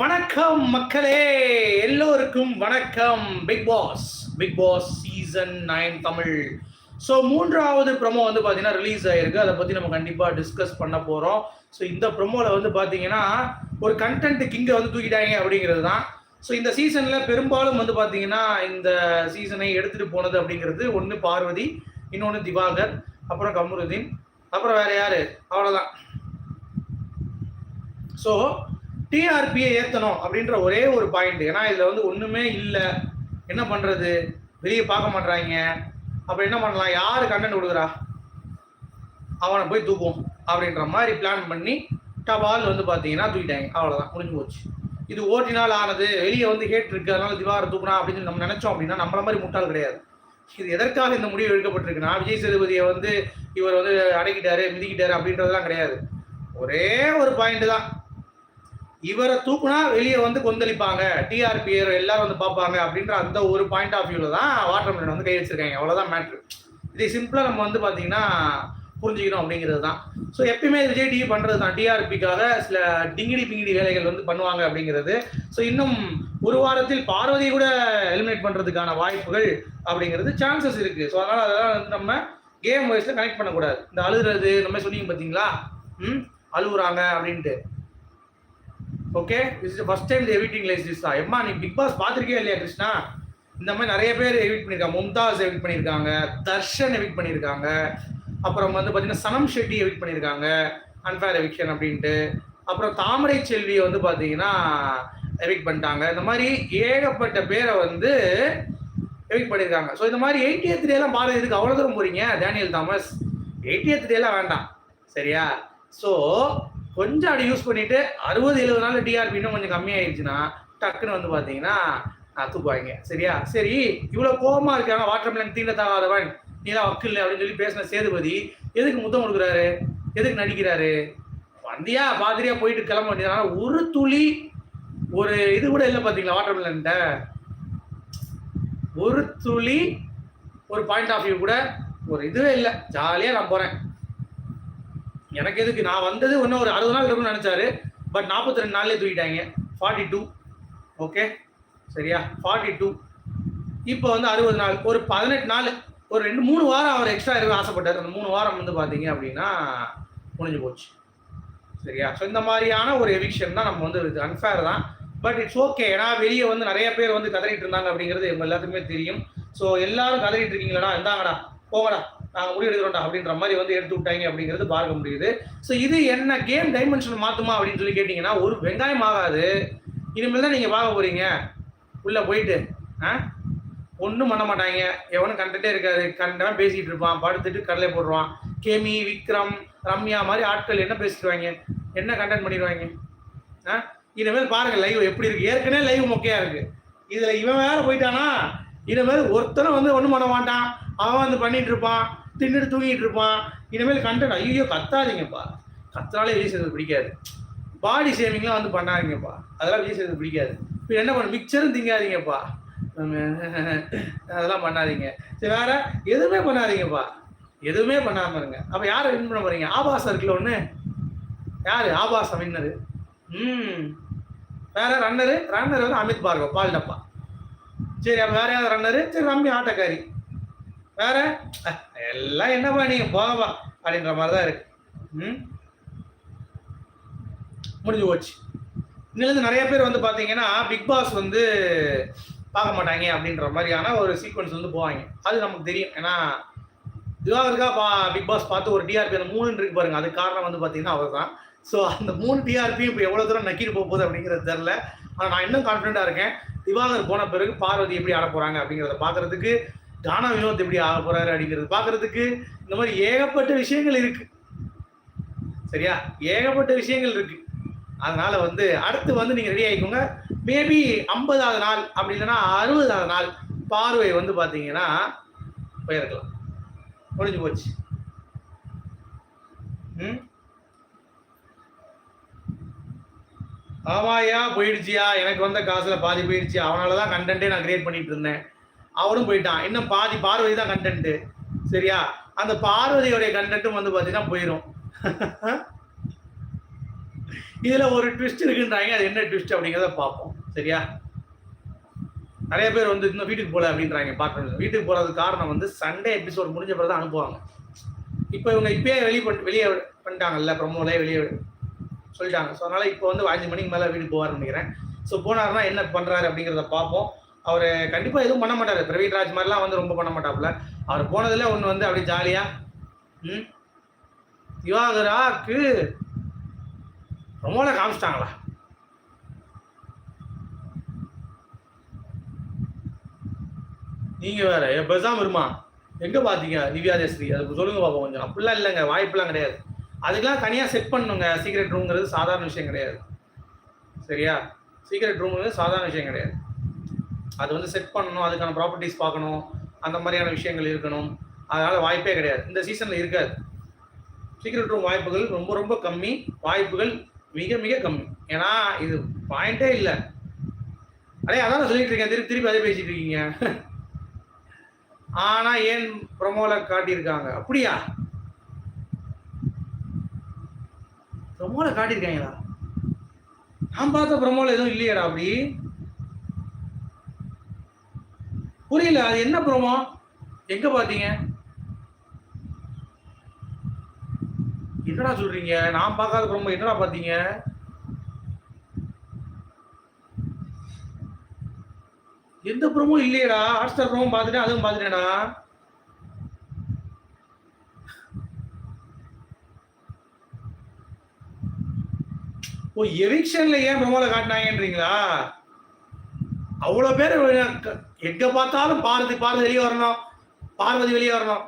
வணக்கம் மக்களே எல்லோருக்கும் வணக்கம். Bigg Boss Bigg Boss season nine Tamil. So மூன்றாவது ப்ரொமோ வந்து பார்த்தீங்கன்னா ரிலீஸ் ஆயிருக்கு. அதை பற்றி நம்ம கண்டிப்பாக டிஸ்கஸ் பண்ண போகிறோம் ஸோ இந்த ப்ரோமோவில் வந்து பார்த்தீங்கன்னா ஒரு கண்டென்ட் கிங்கை வந்து தூக்கிட்டாங்க அப்படிங்கிறது தான். ஸோ இந்த சீசனில் பெரும்பாலும் வந்து பார்த்தீங்கன்னா இந்த சீசனை எடுத்துகிட்டு போனது அப்படிங்கிறது ஒன்று பார்வதி இன்னொன்று திவாகர் அப்புறம் கமருதீன் அப்புறம் வேற யார்? அவ்வளோதான் ஸோ டிஆர்பியை ஏற்றணும் அப்படின்ற ஒரே ஒரு பாயிண்ட் ஏன்னா இதில் வந்து ஒன்றுமே இல்லை. என்ன பண்ணுறது வெளியே பார்க்க மாட்றாங்க. அப்போ என்ன பண்ணலாம்? யார் கண்டென்ட் கொடுக்குறா? அவனை போய் தூக்குவோம் அப்படின்ற மாதிரி பிளான் பண்ணி டபால் வந்து பார்த்தீங்கன்னா தூக்கிட்டாங்க. அவ்வளோதான் முடிஞ்சு போச்சு. இது ஓட்டினால் ஆனது. வெளியே வந்து ஹேட் இருக்கு. அதனால திவார தூக்குனா அப்படின்னு நம்ம நினைச்சோம் அப்படின்னா நம்மள மாதிரி முட்டாள் கிடையாது. இது எதற்காக இந்த முடிவு எடுக்கப்பட்டிருக்குன்னா விஜய் சேதுபதியை வந்து இவர் வந்து அடக்கிட்டாரு மிதிக்கிட்டாரு அப்படின்றதெல்லாம் கிடையாது. ஒரே ஒரு பாயிண்ட் தான். இவரை தூக்குனா வெளியே வந்து கொந்தளிப்பாங்க. டிஆர்பி எல்லாரும் வந்து பார்ப்பாங்க அப்படின்ற அந்த ஒரு பாயிண்ட் ஆஃப் வியூல தான் வாட்டர் மிலன் வந்து கை வச்சிருக்காங்க அவ்வளோதான் மேட்ரு இதை சிம்பிளாக நம்ம வந்து பார்த்தீங்கன்னா புரிஞ்சுக்கணும் அப்படிங்கிறது தான். ஸோ எப்பயுமே விஜய் டிவி பண்ணுறது தான். டிஆர்பிக்காக சில டிங்கிடி பிங்கிடி வேலைகள் வந்து பண்ணுவாங்க அப்படிங்கிறது. ஸோ இன்னும் ஒரு வாரத்தில் பார்வதியை கூட எலிமினேட் பண்ணுறதுக்கான வாய்ப்புகள் அப்படிங்கிறது சான்சஸ் இருக்குது ஸோ அதனால் அதெல்லாம் வந்து நம்ம கேம் வைஸில் கனெக்ட் பண்ணக்கூடாது. இந்த அழுகிறது இந்த மாதிரி சொன்னீங்க பார்த்தீங்களா? ம்? அழுகுறாங்க அப்படின்ட்டு. Okay is first time evicting like this தான் எம்மா நீ பிக் பாஸ் பார்த்துருக்கே இல்லையா கிருஷ்ணா? இந்த மாதிரி நிறைய பேர் எவிட் பண்ணியிருக்காங்க மும்தாஸ் எவிட் பண்ணியிருக்காங்க தர்ஷன் எவிட் பண்ணியிருக்காங்க அப்புறம் வந்து பார்த்தீங்கன்னா சனம் ஷெட்டி எவிட் பண்ணியிருக்காங்க அன்ஃபேர் எவிக்ஷன் அப்படின்ட்டு. அப்புறம் தாமரை செல்வியை வந்து பார்த்தீங்கன்னா எவிக் பண்ணிட்டாங்க. இந்த மாதிரி ஏகப்பட்ட பேரை வந்து எவிக் பண்ணியிருக்காங்க ஸோ இந்த மாதிரி எயிட்டி டேலாம் பாரதி இதுக்கு அவ்வளோ தூரம் போகிறீங்க டேனியல் தாமஸ்? எயிட்டி டேலாம் வேண்டாம். சரியா? ஸோ கொஞ்சம் அப்படி யூஸ் பண்ணிட்டு அறுபது எழுபது நாள் டிஆர்பி இன்னும் கொஞ்சம் கம்மியாயிருச்சுன்னா டக்குன்னு வந்து பார்த்தீங்கன்னா தூக்குவாங்க. சரியா? சரி இவ்வளோ கோபமா இருக்காங்க. வாட்டர் மிலன் தீண்ட தாளவா நீ தான் வக்கில்லை அப்படின்னு சொல்லி பேசின சேதுபதி எதுக்கு முத்தம் கொடுக்குறாரு? எதுக்கு நடிக்கிறாரு? வந்தியா பாதிரியா போயிட்டு கிளம்ப வேண்டியதுனால ஒரு துளி ஒரு இது கூட இல்லை பார்த்தீங்களா வாட்டர் மிலன்ட்ட ஒரு துளி ஒரு பாயிண்ட் ஆஃப் வியூ கூட ஒரு இதுவே இல்லை. ஜாலியாக நான் போகிறேன் எனக்கு எதுக்கு? நான் வந்தது இன்னும் ஒரு அறுபது நாள் இருக்கும்னு நினச்சாரு. பட் நாற்பத்தி ரெண்டு நாள்லேயே தூக்கிட்டாங்க. ஃபார்ட்டி டூ ஓகே சரியா? ஃபார்ட்டி டூ இப்போ வந்து அறுபது நாள். ஒரு பதினெட்டு நாள் ஒரு ரெண்டு மூணு வாரம் அவர் எக்ஸ்ட்ரா இருக்க ஆசைப்பட்டார். அந்த மூணு வாரம் வந்து பார்த்தீங்க அப்படின்னா முடிஞ்சு போச்சு. சரியா? ஸோ இந்த மாதிரியான ஒரு எவிக்ஷன் தான் நம்ம வந்து இது அன்ஃபேர் தான். பட் இட்ஸ் ஓகே ஏன்னா வெளியே வந்து நிறைய பேர் வந்து கதறிட்டு இருந்தாங்க அப்படிங்கிறது எங்க எல்லாத்துக்குமே தெரியும். ஸோ எல்லாரும் கதறிட்டு இருக்கீங்களடா இந்தாங்கடா போங்கடா. நாங்கள் முடிவு அப்படின்ற மாதிரி வந்து எடுத்து விட்டாங்க அப்படிங்கிறது பார்க்க முடியுது. ஸோ இது என்ன கேம் டைமென்ஷன் மாற்றுமா அப்படின்னு சொல்லி கேட்டிங்கன்னா ஒரு வெங்காயம் ஆகாது. இனிமேல் தான் நீங்கள் பார்க்க போகிறீங்க உள்ளே போயிட்டு ஆ? ஒன்றும் பண்ண மாட்டாங்க. எவனும் கண்டுகிட்டே இருக்காது. கண்டவன் பேசிகிட்டு இருப்பான். படுத்துட்டு கடலை போடுவான். கேமி விக்ரம் ரம்யா மாதிரி ஆட்கள் என்ன பேசிடுவாங்க என்ன கண்டென்ட் பண்ணிடுவாங்க? ஆ? இனிமேல் பாருங்கள் லைவ் எப்படி இருக்குது ஏற்கனவே லைவ் மொக்கையாக இருக்குது இதில் இவன் வேறு போயிட்டானா? இனிமேல் ஒருத்தனும் வந்து ஒன்றும் பண்ண மாட்டான். அவன் வந்து பண்ணிட்டு இருப்பான் தின்னுட்டு தூங்கிட்டு இருப்பான். இனிமேல் கண்டென்ட் ஐயோ கத்தாதீங்கப்பா. கத்தாலே விஜய் சேதுபதி பிடிக்காது. பாடி ஷேமிங்லாம் வந்து பண்ணாதீங்கப்பா. அதெல்லாம் விஜய் சேதுபதி பிடிக்காது. இப்போ என்ன பண்ண மிக்சரும் திங்காதீங்கப்பா. அதெல்லாம் பண்ணாதீங்க. சரி வேற எதுவுமே பண்ணாதீங்கப்பா. எதுவுமே பண்ணாம இருங்க. அப்ப யாரை வின் பண்ண போறீங்க? ஆபாசம் இருக்குல்ல ஒண்ணு. யாரு? ஆபாசம் வின்னரு ம். வேற ரன்னரு ரன்னர் வந்து அமித் பார்கவ் பால் டப்பா. சரி அப்ப வேற யாராவது ரன்னரு சரி ரம்மி ஆட்டக்காரி. வேற? எல்லாம் என்னப்பா நீங்க? போகவா அப்படின்ற மாதிரி தான் இருக்கு. ம்? முடிஞ்சு போச்சு. இன்னிலிருந்து நிறைய பேர் வந்து பாத்தீங்கன்னா பிக் பாஸ் வந்து பார்க்க மாட்டாங்க அப்படின்ற மாதிரியான ஒரு சீக்வன்ஸ் வந்து போவாங்க. அது நமக்கு தெரியும். ஏன்னா திவாகருக்கா பா பிக் பாஸ் பார்த்து ஒரு டிஆர்பி அந்த மூணு இருக்கு பாருங்க. அதுக்கு காரணம் வந்து பார்த்தீங்கன்னா அவர் தான் ஸோ அந்த மூணு டிஆர்பி இப்போ எவ்வளோ தூரம் நக்கிட்டு போக போகுது அப்படிங்கிறது தெரில ஆனால் நான் இன்னும் கான்ஃபிடென்ட்டாக இருக்கேன். திவாகர் போன பிறகு பார்வதி எப்படி ஆட போகிறாங்க அப்படிங்கிறத பார்க்கறதுக்கு கானா வினோத் எப்படி ஆக போறாரு அப்படிங்கிறது பாக்குறதுக்கு இந்த மாதிரி ஏகப்பட்ட விஷயங்கள் இருக்கு. சரியா? ஏகப்பட்ட விஷயங்கள் இருக்கு. அதனால வந்து அடுத்து வந்து நீங்க ரெடி ஆயிக்கோங்க. மேபி ஐம்பதாவது நாள் அப்படி இல்லைன்னா அறுபதாவது நாள் பார்வை வந்து பாத்தீங்கன்னா போயிருக்கலாம். முடிஞ்சு போச்சு. ம்? ஆமாயா போயிடுச்சியா. எனக்கு வந்த காசுல பாதி போயிடுச்சு. அவனால தான் கண்டென்ட்டே நான் கிரியேட் பண்ணிட்டு இருந்தேன். அவனும் போயிட்டான். இன்னும் பாதி பார்வதி தான் கண்டென்ட் சரியா? அந்த பார்வதியோடைய கண்டென்ட்டும் வந்து பார்த்தீங்கன்னா போயிடும் இதில் ஒரு ட்விஸ்ட் இருக்குன்றாங்க. அது என்ன ட்விஸ்ட் அப்படிங்கிறத பார்ப்போம். சரியா? நிறைய பேர் வந்து இன்னும் வீட்டுக்கு போகல அப்படின்றாங்க. பார்க்கணும். வீட்டுக்கு போகிறது காரணம் வந்து சண்டே எபிசோட் முடிஞ்ச பிறகு தான் அனுப்புவாங்க. இப்போ இவங்க இப்பயே வெளியே பண்ணி வெளியே பண்ணிட்டாங்கல்ல ப்ரமோலே வெளியே சொல்லிட்டாங்க. ஸோ அதனால் இப்போ வந்து அஞ்சு மணிக்கு மேலே வீட்டுக்கு போவார்னு நினைக்கிறேன். ஸோ போனார்னா என்ன பண்ணுறாரு அப்படிங்கிறத பார்ப்போம். அவர் கண்டிப்பாக எதுவும் பண்ண மாட்டார். பிரவீன் ராஜ் மாதிரிலாம் வந்து ரொம்ப பண்ண மாட்டாப்புல. அவர் போனதுல ஒன்று வந்து அப்படியே ஜாலியாக ம் திவாகராக்கு ரொம்பலாம் காமிச்சிட்டாங்களா? நீங்கள் வேற ஏ, வருமா எங்கே பார்த்தீங்க பாத்தீங்க? திவ்யா தேஸ்ரீ அதுக்கு சொல்லுங்க பாப்போம் கொஞ்சம். அப்படிலாம் இல்லைங்க வாய்ப்புலாம் கிடையாது. அதுக்கெல்லாம் தனியாக செட் பண்ணுங்க சீக்ரெட் ரூம்ங்கிறது சாதாரண விஷயம் கிடையாது. சரியா? சீக்ரெட் ரூம்ங்கிறது சாதாரண விஷயம் கிடையாது. அது வந்து செட் பண்ணணும் அதுக்கான ப்ராப்பர்ட்டிஸ் பார்க்கணும் அந்த மாதிரியான விஷயங்கள் இருக்கணும். அதனால் வாய்ப்பே கிடையாது. இந்த சீசனில் இருக்காது. சீக்ரெட் ரூம் வாய்ப்புகள் ரொம்ப ரொம்ப கம்மி. வாய்ப்புகள் மிக மிக கம்மி. ஏன்னா இது பாயிண்டே இல்லை. அடே அதான் சொல்லிட்டு இருக்கேன். திருப்பி திருப்பி அதே பேசிட்டு இருக்கீங்க. ஆனா ஏன் ப்ரொமோல காட்டியிருக்காங்க? அப்படியா? ப்ரொமோல காட்டியிருக்காங்களா? நான் பார்த்த ப்ரொமோல எதுவும் இல்லையாடா அப்படி. புரியல அது என்ன ப்ரோமோ? எங்க பாத்தீங்க என்னடா சொல்றீங்க? நான் பார்க்காத ப்ரோமோ என்னடா பாத்தீங்க எந்த ப்ரோமோ இல்லையடா. ஹாட்ஸ்டார் ப்ரோமோ பார்த்துட்டேன் அதுவும் பார்த்துட்டேனா ஓ எவிக்ஷன்ல ஏன் ப்ரோமோல காட்டினாங்கன்றீங்களா? அவ்வளோ பேர் எங்கே பார்த்தாலும் பாரதி பாரதி வெளியே வரணும். பார்வதி வெளியே வரணும்.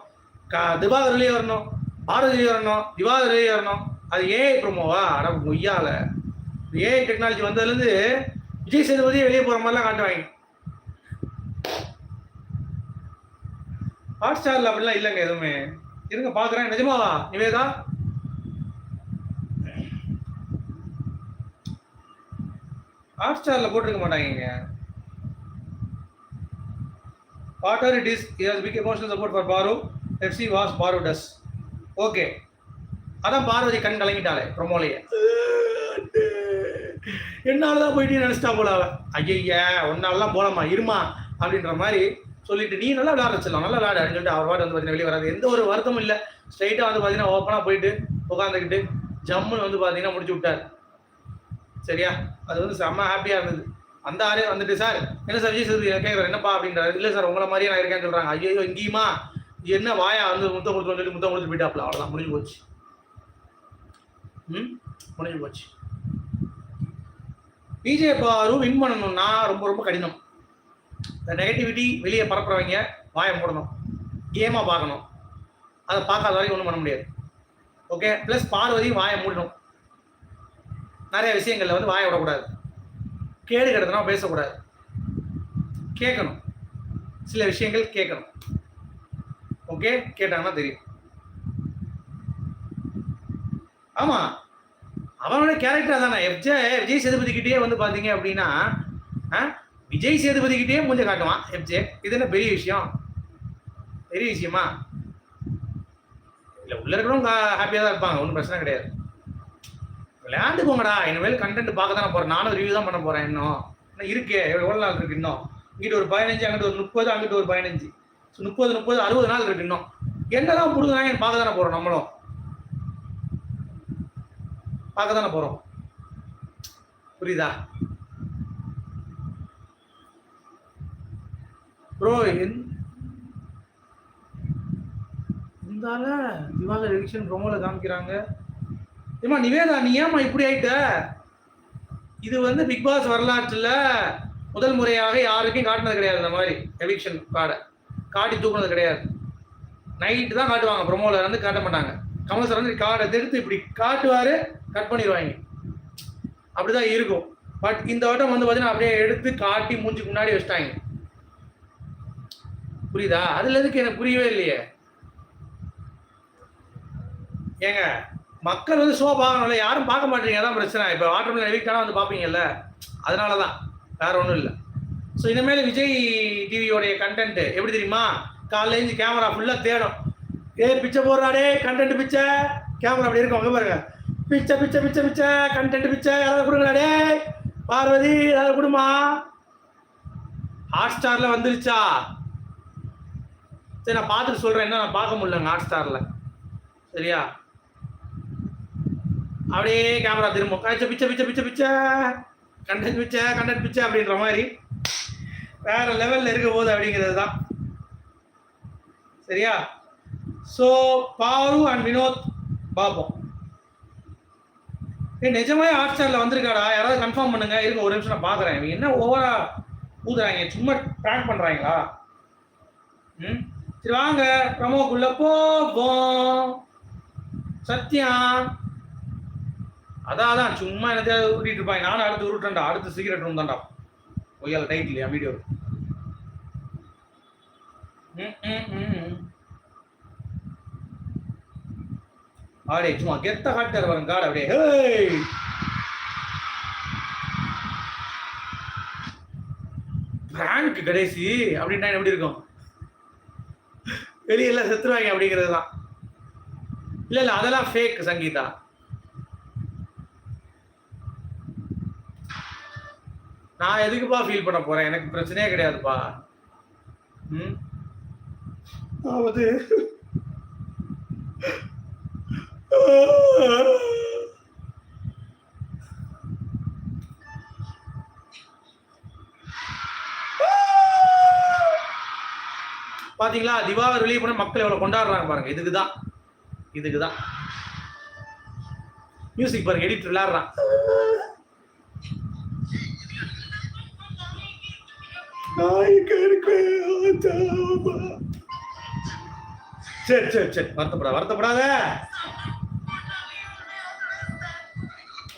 க- திவாகர் வெளியே வரணும். பாரதி வெளியே வரணும். திவாகர் வெளியே வரணும். அது ஏஐ ப்ரோமோவா அட மொய்யால ஏஐ டெக்னாலஜி வந்ததுலேருந்து விஜய் சேதுபதியே வெளியே போகிற மாதிரிலாம் காட்டுவாங்க ஹாட் ஸ்டாரில் அப்படிலாம் இல்லைங்க எதுவுமே. இருங்க பார்க்குறேன் நிஜமாவா நிவேதா? ஹாட் ஸ்டாரில் போட்டிருக்க மாட்டாங்க what are it is has big emotional support for Baru. Let see was Paru okay அதான் பார்வதி கண் கலங்கிட்டாளே ப்ரொமோலையே என்னால தான் போயிட்டு நினைச்சிட்டா போல அவ? ஐயா ஒன்னாலாம் போலாமா இருமா அப்படின்ற மாதிரி சொல்லிட்டு நீ நல்லா விளாட வச்சிடலாம் நல்லா விளாட அப்படின்னு சொல்லிட்டு அவர் பாட்டு வந்து பார்த்தீங்கன்னா வெளியே வராது. எந்த ஒரு வருத்தமும் இல்லை. ஸ்ட்ரைட்டாக வந்து பார்த்தீங்கன்னா ஓப்பனாக போயிட்டு உட்காந்துக்கிட்டு ஜம்முன்னு வந்து பார்த்தீங்கன்னா முடிச்சு விட்டார். சரியா? அது வந்து செம்ம ஹாப்பியாக இருந்தது. அந்த ஆளே வந்துட்டு சார் என்ன சார் விஜய் சேதுபதி கேட்குறாரு? என்னப்பா அப்படின்றாரு? இல்லை சார் உங்களை மாதிரியே நான் இருக்கேன்னு சொல்கிறாங்க ஐயோ இங்கேயுமா? என்ன வாயா வந்து முத்தம் கொடுத்து சொல்லி முத்தம் கொடுத்து போயிட்டாப்ல? அவ்வளோதான் முடிஞ்சு போச்சு. ம்? முடிஞ்சு போச்சு. பிஜே பாரு வின் பண்ணணும்னா ரொம்ப ரொம்ப கடினம். இந்த நெகட்டிவிட்டி வெளியே பரப்புறவங்க வாயை மூடணும். கேமாக பார்க்கணும். அதை பார்க்காத வரைக்கும் ஒன்றும் பண்ண முடியாது. ஓகே ப்ளஸ் பார்வதியும் வாயை மூடணும். நிறைய விஷயங்கள்ல வந்து வாயை விடக்கூடாது. கேடு கிடத்தனா பேசக்கூடாது. கேட்கணும். சில விஷயங்கள் கேட்கணும். ஓகே கேட்டாங்கன்னா தெரியும். ஆமா. அவனோட கேரக்டர் தானே எஃப்ஜே விஜய் சேதுபதி கிட்டேயே வந்து பாத்தீங்க அப்படின்னா ஆ, விஜய் சேதுபதி கிட்டேயே மூஞ்ச காட்டுவான் எஃப்ஜே இது என்ன பெரிய விஷயம்? பெரிய விஷயமா? இல்ல உள்ள இருக்கிறவங்க ஹாப்பியா தான் இருப்பாங்க. ஒன்றும் பிரச்சனை கிடையாது. விளையாண்டு போங்கடா. இனிமேல் கண்டென்ட் பார்க்க தானே போகிறேன் நானும் ரிவ்யூ தான் பண்ண போகிறேன் இன்னும். இன்னும் இருக்கே. எவ்வளோ நாள் இருக்கு இன்னும்? இங்கிட்ட ஒரு பதினஞ்சு அங்கிட்ட ஒரு முப்பது அங்கிட்ட ஒரு பதினஞ்சு. ஸோ முப்பது முப்பது அறுபது நாள் இருக்கு இன்னும். என்னதான் கொடுக்குறாங்க பார்க்க தானே போகிறோம் நம்மளும். பார்க்க தானே போறோம். புரியுதா? ப்ரோ இருந்தால திவாகர் எலெக்ஷன் ப்ரோமோல காமிக்கிறாங்க. ஏமா நிவேதா நீ ஏமா இப்படி ஆயிட்ட? இது வந்து பிக் பாஸ் வரலாற்றுல முதல் முறையாக யாருக்கும் காட்டினது கிடையாது இந்த மாதிரி எவிக்ஷன் கார்டை காட்டி தூக்குனது கிடையாது. நைட்டு தான் காட்டுவாங்க ப்ரொமோல வந்து காட்ட மாட்டாங்க. கமல் சார் வந்து கார்டை எடுத்து இப்படி காட்டுவாரு கட் பண்ணிடுவாங்க. அப்படிதான் இருக்கும். பட் இந்த வட்டம் வந்து பார்த்தீங்கன்னா அப்படியே எடுத்து காட்டி மூஞ்சுக்கு முன்னாடி வச்சிட்டாங்க. புரியுதா? அதுல எதுக்கு எனக்கு புரியவே இல்லையே? ஏங்க மக்கள் வந்து ஷோ பார்க்கணும்ல யாரும் பார்க்க மாட்டீங்க. அதான் பிரச்சனை. இப்போ வாட்டர் எவிக்டானா வந்து பார்ப்பீங்கல்ல? அதனால தான் வேற ஒன்றும் இல்லை. ஸோ இனிமேல் விஜய் டிவியோடைய கண்டென்ட் எப்படி தெரியுமா? காலைல எழுந்து கேமரா ஃபுல்லாக தேடும். ஏ பிச்சை போடுறாடே கண்டென்ட் பிச்சை. கேமரா அப்படி இருக்கும். அங்கே பாருங்க. பிச்சை பிச்சை பிச்சை பிச்சை. கண்டென்ட் பிச்சை. யாராவது கொடுங்களாடே பார்வதி யாராவது கொடுமா? ஹாட் ஸ்டாரில் வந்துருச்சா? சரி நான் பார்த்துட்டு சொல்கிறேன் என்ன நான் பார்க்க முடியலங்க ஹாட் ஸ்டாரில் சரியா? அப்படியே கேமரா திரும்ப. பிச்சை பிச்சை பிச்சை பிச்சை பிச்சை. கண்டென்ட் பிச்சை கண்டென்ட் பிச்சை அப்படின்ற மாதிரி. வேற லெவல்ல இருக்க போகுது அப்படிங்கிறது தான். சரியா? ஸோ பாரு அண்ட் வினோத் பார்ப்போம். ஏ நிஜமாவே ஹாட் ஸ்டாரில் வந்திருக்காடா? யாராவது கன்ஃபார்ம் பண்ணுங்க. இருங்க ஒரு நிமிஷம் நான் பார்க்குறேன். இவங்க என்ன ஓவரா ஊதுறாங்க? சும்மா ப்ராங்க் பண்ணுறாங்களா ம்? சரி வாங்க. ப்ரமோக்குள்ள போவோம். சத்யா அதான் அதான் சும்மா எனக்கு உருட்டிட்டு இருப்பாங்க நானும் அடுத்து உருட்டேன்டா அடுத்து சிகரெட் ரூம் தான்டா. ஒய்யால டைட்டில் இல்லையா வீடியோ அப்படியே சும்மா கெத்த காட்டார் வரும் காடு அப்படியே. பிராங்க் கடைசி. அப்படின்னா எப்படி இருக்கும்? வெளியெல்லாம் செத்துருவாங்க அப்படிங்கிறது தான் இல்ல இல்ல அதெல்லாம் ஃபேக் சங்கீதா. நான் எதுக்குப்பா ஃபீல் பண்ண போறேன்? எனக்கு பிரச்சனையே கிடையாதுப்பா. ம்? அதாவது பாத்தீங்களா? திவாகர் வெளியே போன மக்கள் எவ்வளவு கொண்டாடுறாங்க பாருங்க. இதுக்கு தான் இதுக்கு தான் மியூசிக் பாருங்க எடிட் விளையாடுறான். சரி சரி சரி. வருத்தப்படாத வருத்தப்படாத.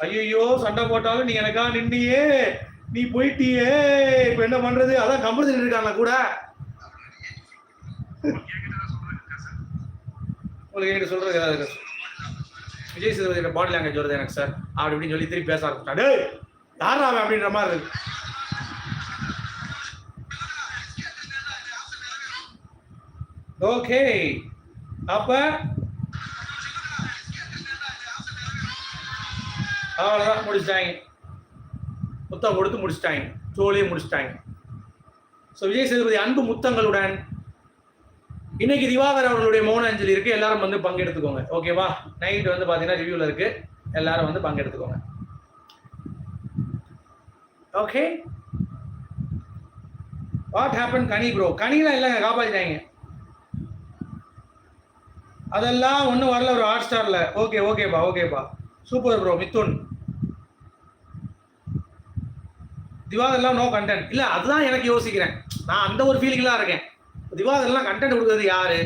ஐயோ சண்டை போட்டாலும் நீ எனக்கா நின்னியே? நீ போயிட்டியே. இப்ப என்ன பண்றது? அதான் கம்பெனி இருக்காங்களா கூட? உங்களுக்கு என்கிட்ட சொல்றது ஏதாவது விஜய் சேதுபதியோட பாடி லாங்குவேஜ் வருது எனக்கு சார். அப்படி இப்படின்னு சொல்லி திருப்பி பேச ஆரம்பிச்சாடு டேய் யாரா அவன் அப்படின்ற மாதிரி இருக்கு? ஓகே அப்ப அவ்வளோதான் முடிச்சிட்டாங்க. முத்தம் கொடுத்து முடிச்சிட்டாங்க. சோழியை முடிச்சிட்டாங்க. ஸோ விஜய் சேதுபதி அன்பு முத்தங்களுடன் இன்னைக்கு திவாகர் அவர்களுடைய மௌன அஞ்சலி இருக்கு. எல்லாரும் வந்து பங்கெடுத்துக்கோங்க. ஓகேவா நைட் வந்து பார்த்தீங்கன்னா ரிவியூவில் இருக்கு. எல்லாரும் வந்து பங்கெடுத்துக்கோங்க. Okay what happen Kani bro கனிலாம் இல்லைங்க காப்பாற்றிட்டாங்க அதெல்லாம் ஒன்றும் வரல ஒரு ஹாட் ஸ்டாரில் ஓகே ஓகேப்பா ஓகேப்பா சூப்பர் ப்ரோ மித்துன் திவாதெல்லாம் நோ கண்டென்ட் இல்லை அதுதான் எனக்கு யோசிக்கிறேன். நான் அந்த ஒரு ஃபீலிங்லாம் இருக்கேன். திவாகர்லாம் கண்டென்ட் கொடுக்கறது யாரு?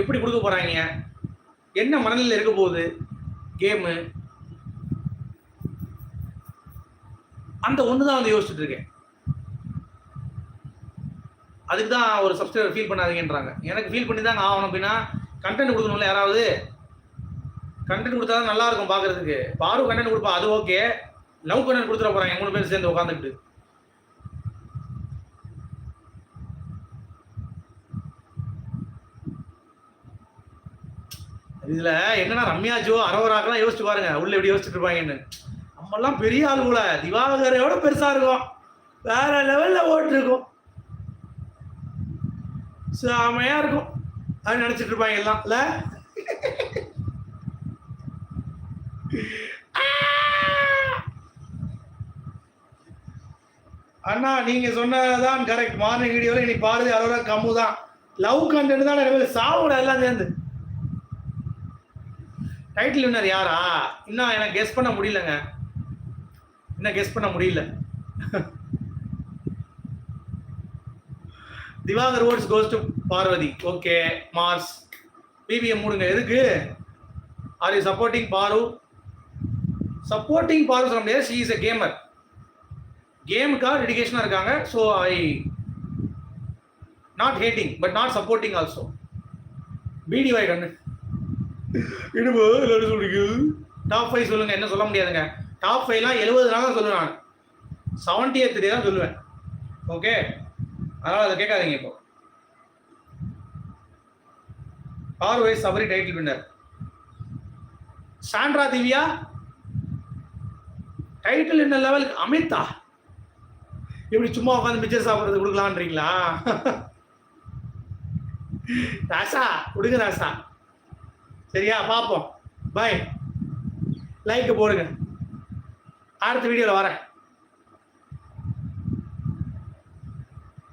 எப்படி கொடுக்க போகிறாங்க என்ன மனநிலையில் இருக்க போகுது? கேமு அந்த ஒன்று தான் வந்து யோசிச்சுட்டு இருக்கேன். அதுக்கு தான் ஒரு சப்ஸ்கிரைபர் ஃபீல் பண்ணாதீங்கன்றாங்க. எனக்கு ஃபீல் பண்ணி தாங்க ஆகணும் அப்படின்னா கண்டென்ட் கொடுக்கணும்ல யாராவது? கண்டென்ட் கொடுத்தா தான் நல்லா இருக்கும் பார்க்கறதுக்கு. பாரு கண்டென்ட் கொடுப்பா அது ஓகே லவ் கண்டென்ட் கொடுத்துட போறாங்க மூணு பேர் சேர்ந்து உட்காந்துக்கிட்டு இதுல என்னன்னா ரம்யா ஜோ அரோராக்கெல்லாம் யோசிச்சு பாருங்க உள்ள எப்படி யோசிச்சுட்டு இருப்பாங்கன்னு. நம்மெல்லாம் பெரிய ஆள் போல திவாகரையோட பெருசா இருக்கும். வேற லெவல்ல ஓட்டு இருக்கும் செமையா இருக்கும். அது நினைச்சிட்டு இருப்பாங்க எல்லாம். இல்ல அண்ணா நீங்க சொன்னதான் கரெக்ட் மார்னிங் வீடியோல இன்னைக்கு பாருது அதோட கம்மு தான் லவ் கண்டென்ட் தான் நிறைய சாவுட எல்லாம் சேர்ந்து. டைட்டில் வின்னர் யாரா? இன்னும் எனக்கு கெஸ் பண்ண முடியலங்க. இன்னும் கெஸ் பண்ண முடியல. Diwakar votes goes to Parvathi. Okay Mars பிபிஎம் மூடுங்க எதுக்கு? ஆர் யூ சப்போர்ட்டிங் பாரு சப்போர்ட்டிங் பாரு சொல்ல முடியாது. ஷீ இஸ் எ கேமர் கேமுக்காக டெடிகேஷனாக இருக்காங்க. So I not hating but not supporting also பிடிவாய் கண்ணு இடுபோ எல்லாரும் சொல்றீங்க? டாப் ஃபைவ் சொல்லுங்க என்ன சொல்ல முடியாதுங்க. டாப் ஃபைவ்லாம் எழுபது நாள் தான் சொல்லுவேன் நான். செவன்டி எய்த் டே தான் சொல்லுவேன். ஓகே அதனால அதை கேட்காதீங்க இப்போ. பார்வை Sabari title winner Sandra Divya title என்ன லெவலுக்கு அமிதா இப்படி சும்மா உட்காந்து மிச்சர் சாப்பிட்றது கொடுக்கலான்றீங்களா? ராசா கொடுங்க ராசா. சரியா பார்ப்போம். பாய் லைக் போடுங்க. அடுத்த வீடியோவில் வரேன்.